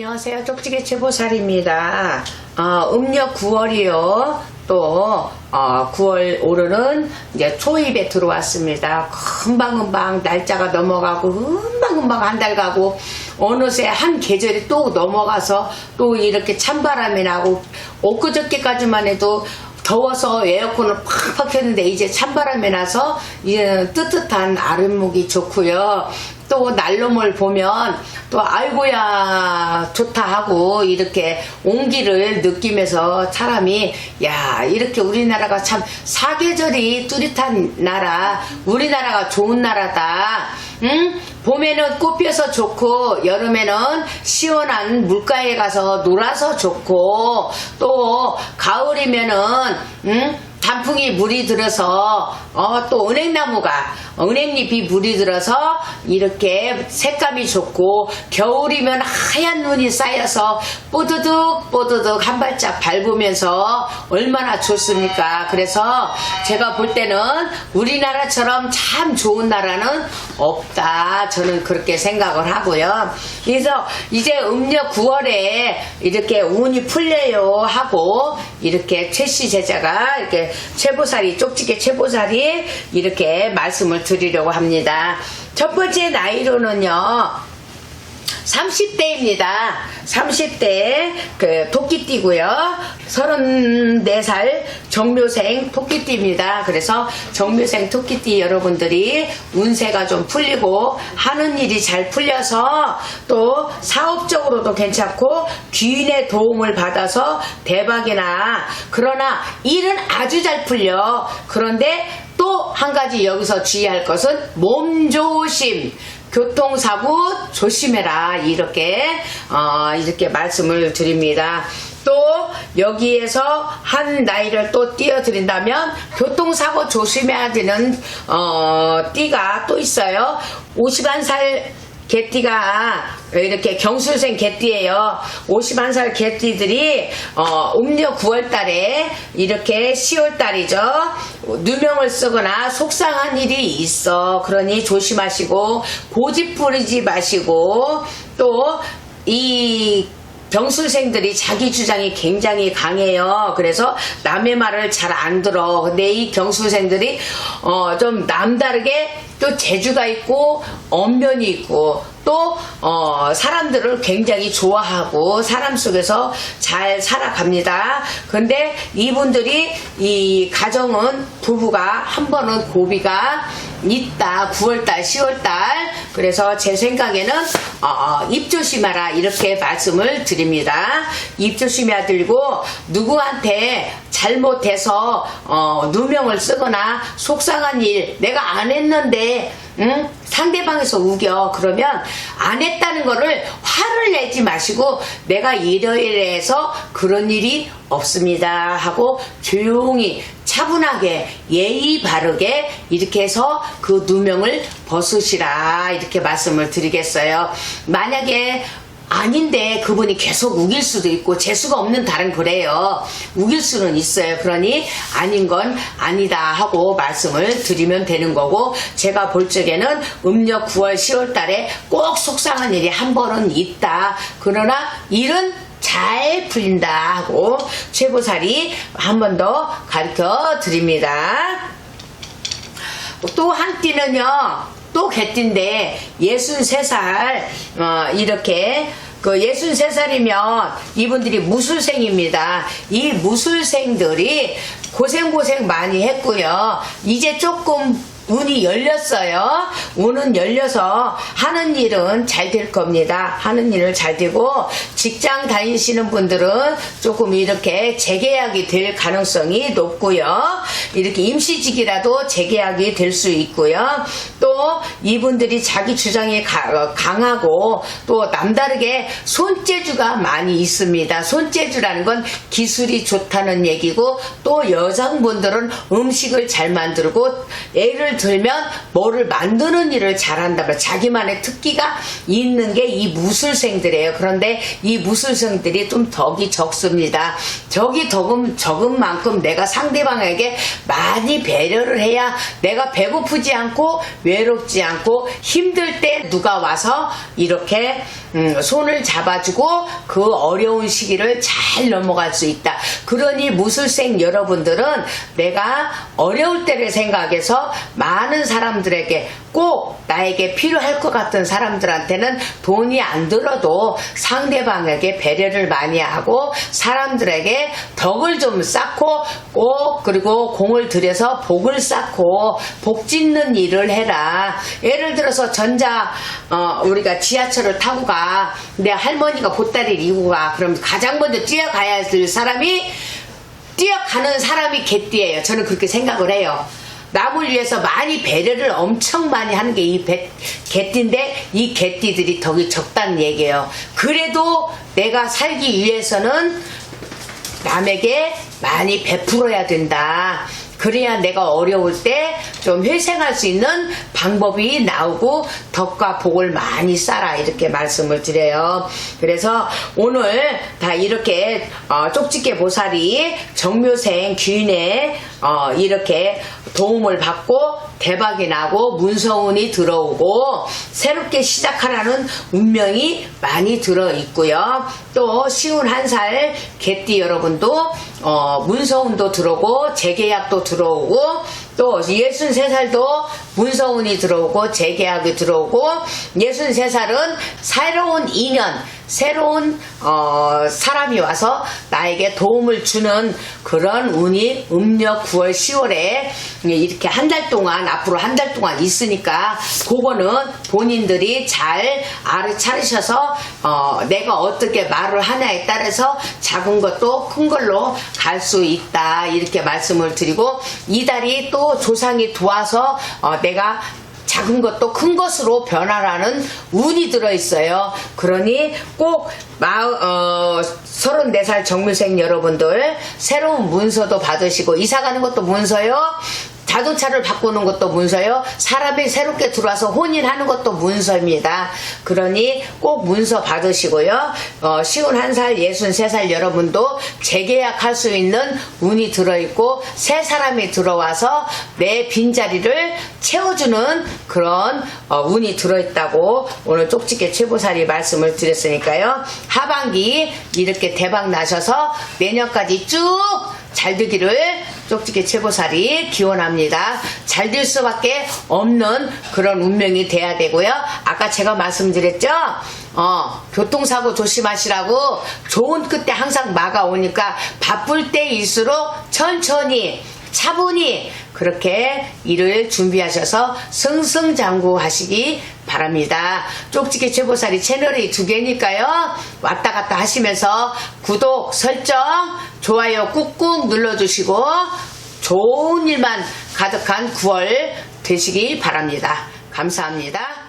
안녕하세요. 쪽지게 최보살입니다. 어, 음력 9월이요. 또 어, 9월 오르는 이제 초입에 들어왔습니다. 금방금방 날짜가 넘어가고 금방금방 한 달 가고 어느새 한 계절이 또 넘어가서 또 이렇게 찬바람이 나고 엊그저께까지만 해도 더워서 에어컨을 팍팍 켰는데 이제 찬바람이 나서 이제 뜨뜻한 아랫목이 좋고요. 또 날놈을 보면 또 아이고야 좋다 하고 이렇게 온기를 느끼면서 사람이 야 이렇게 우리나라가 참 사계절이 뚜렷한 나라 우리나라가 좋은 나라다 응? 봄에는 꽃 피어서 좋고 여름에는 시원한 물가에 가서 놀아서 좋고 또 가을이면은 응? 단풍이 물이 들어서 어, 또 은행나무가 은행잎이 물이 들어서 이렇게 색감이 좋고 겨울이면 하얀 눈이 쌓여서 뽀드득 뽀드득 한 발짝 밟으면서 얼마나 좋습니까? 그래서 제가 볼 때는 우리나라처럼 참 좋은 나라는 없다. 저는 그렇게 생각을 하고요. 그래서 이제 음력 9월에 이렇게 운이 풀려요 하고 이렇게 최씨 제자가 이렇게 최보살이 쪽지게 최보살이 이렇게 말씀을 드리려고 합니다. 첫 번째 나이로는요. 30대입니다. 30대 그 토끼띠고요. 34살 정묘생 토끼띠입니다. 그래서 정묘생 토끼띠 여러분들이 운세가 좀 풀리고 하는 일이 잘 풀려서 또 사업적으로도 괜찮고 귀인의 도움을 받아서 대박이나 그러나 일은 아주 잘 풀려. 그런데 또 한 가지 여기서 주의할 것은 몸조심. 교통사고 조심해라 이렇게 어, 이렇게 말씀을 드립니다. 또 여기에서 한 나이를 또 띄워드린다면 교통사고 조심해야 되는 어, 띠가 또 있어요. 51살 개띠가 이렇게 경술생 개띠예요. 51살 개띠들이 어, 음력 9월 달에 이렇게 10월 달이죠. 누명을 쓰거나 속상한 일이 있어. 그러니 조심하시고 고집 부리지 마시고 또이 경술생들이 자기 주장이 굉장히 강해요. 그래서 남의 말을 잘 안 들어. 근데 이 경술생들이 어, 좀 남다르게 또 재주가 있고 언변이 있고 또 어, 사람들을 굉장히 좋아하고 사람 속에서 잘 살아갑니다. 근데 이분들이 이 가정은 부부가 한 번은 고비가 있다. 9월달, 10월달. 그래서 제 생각에는 어, 입 조심하라 이렇게 말씀을 드립니다. 입 조심해야 들고 누구한테 잘못해서 어, 누명을 쓰거나 속상한 일 내가 안 했는데 응? 상대방에서 우겨 그러면 안 했다는 거를 화를 내지 마시고 내가 이러이러해서 그런 일이 없습니다 하고 조용히 차분하게 예의 바르게 이렇게 해서 그 누명을 벗으시라 이렇게 말씀을 드리겠어요 만약에 아닌데 그분이 계속 우길 수도 있고 재수가 없는 달은 그래요. 우길 수는 있어요. 그러니 아닌 건 아니다 하고 말씀을 드리면 되는 거고 제가 볼 적에는 음력 9월 10월 달에 꼭 속상한 일이 한 번은 있다. 그러나 일은 잘 풀린다 하고 최보살이 한 번 더 가르쳐 드립니다. 또한 띠는요. 또 개띠인데 63살 어, 이렇게 그 63살이면 이분들이 무술생입니다. 이 무술생들이 고생고생 많이 했고요. 이제 조금 운이 열렸어요. 운은 열려서 하는 일은 잘 될 겁니다. 하는 일은 잘 되고 직장 다니시는 분들은 조금 이렇게 재계약이 될 가능성이 높고요. 이렇게 임시직이라도 재계약이 될 수 있고요. 또 이분들이 자기 주장이 가- 강하고 또 남다르게 손재주가 많이 있습니다. 손재주라는 건 기술이 좋다는 얘기고 또 여성분들은 음식을 잘 만들고 예를 들면 뭐를 만드는 일을 잘한다면 자기만의 특기가 있는 게 이 무술생들이에요. 그런데 이 무술생들이 좀 덕이 적습니다. 덕이 적은, 적은 만큼 내가 상대방에게 많이 배려를 해야 내가 배고프지 않고 외 롭지 않고 힘들 때 누가 와서 이렇게 음, 손을 잡아주고 그 어려운 시기를 잘 넘어갈 수 있다. 그러니 무술생 여러분들은 내가 어려울 때를 생각해서 많은 사람들에게 꼭 나에게 필요할 것 같은 사람들한테는 돈이 안 들어도 상대방에게 배려를 많이 하고 사람들에게 덕을 좀 쌓고 꼭 그리고 공을 들여서 복을 쌓고 복 짓는 일을 해라. 예를 들어서 전자 어, 우리가 지하철을 타고 가. 내 할머니가 보따리를 이고 가. 그럼 가장 먼저 뛰어가야 될 사람이 뛰어가는 사람이 개띠예요. 저는 그렇게 생각을 해요. 남을 위해서 많이 배려를 엄청 많이 하는 게 이 개띠인데 이 개띠들이 덕이 적다는 얘기예요. 그래도 내가 살기 위해서는 남에게 많이 베풀어야 된다. 그래야 내가 어려울 때 좀 회생할 수 있는 방법이 나오고 덕과 복을 많이 쌓아 이렇게 말씀을 드려요. 그래서 오늘 다 이렇게 어, 쪽집게 보살이 정묘생 귀인에 어, 이렇게 도움을 받고 대박이 나고 문서운이 들어오고 새롭게 시작하라는 운명이 많이 들어 있고요. 또 쉬운 한 살 개띠 여러분도 어, 문서운도 들어오고 재계약도 들어오고 또 63살도 문서운이 들어오고 재계약이 들어오고 63살은 새로운 인연 새로운 어, 사람이 와서 나에게 도움을 주는 그런 운이 음력 9월 10월에 이렇게 한 달 동안 앞으로 한 달 동안 있으니까 그거는 본인들이 잘 알아차리셔서 어, 내가 어떻게 말을 하냐에 따라서 작은 것도 큰 걸로 갈 수 있다 이렇게 말씀을 드리고 이 달이 또 조상이 도와서 어, 내가 작은 것도 큰 것으로 변화라는 운이 들어있어요. 그러니 꼭 마, 어, 34살 정묘생 여러분들 새로운 문서도 받으시고 이사 가는 것도 문서요. 자동차를 바꾸는 것도 문서요. 사람이 새롭게 들어와서 혼인하는 것도 문서입니다. 그러니 꼭 문서 받으시고요. 어, 쉬운 한 살, 예순 세 살 여러분도 재계약할 수 있는 운이 들어있고 새 사람이 들어와서 내 빈자리를 채워주는 그런 어, 운이 들어있다고 오늘 쪽집게 최보살이 말씀을 드렸으니까요. 하반기 이렇게 대박 나셔서 내년까지 쭉 잘 되기를 쪽집게 최보살이 기원합니다. 잘 될 수밖에 없는 그런 운명이 돼야 되고요. 아까 제가 말씀드렸죠? 어, 교통사고 조심하시라고 좋은 끝에 항상 막아오니까 바쁠 때일수록 천천히 차분히 그렇게 일을 준비하셔서 승승장구 하시기 바랍니다. 쪽지게 최보살이 채널이 두 개니까요. 왔다 갔다 하시면서 구독, 설정, 좋아요 꾹꾹 눌러주시고 좋은 일만 가득한 9월 되시기 바랍니다. 감사합니다.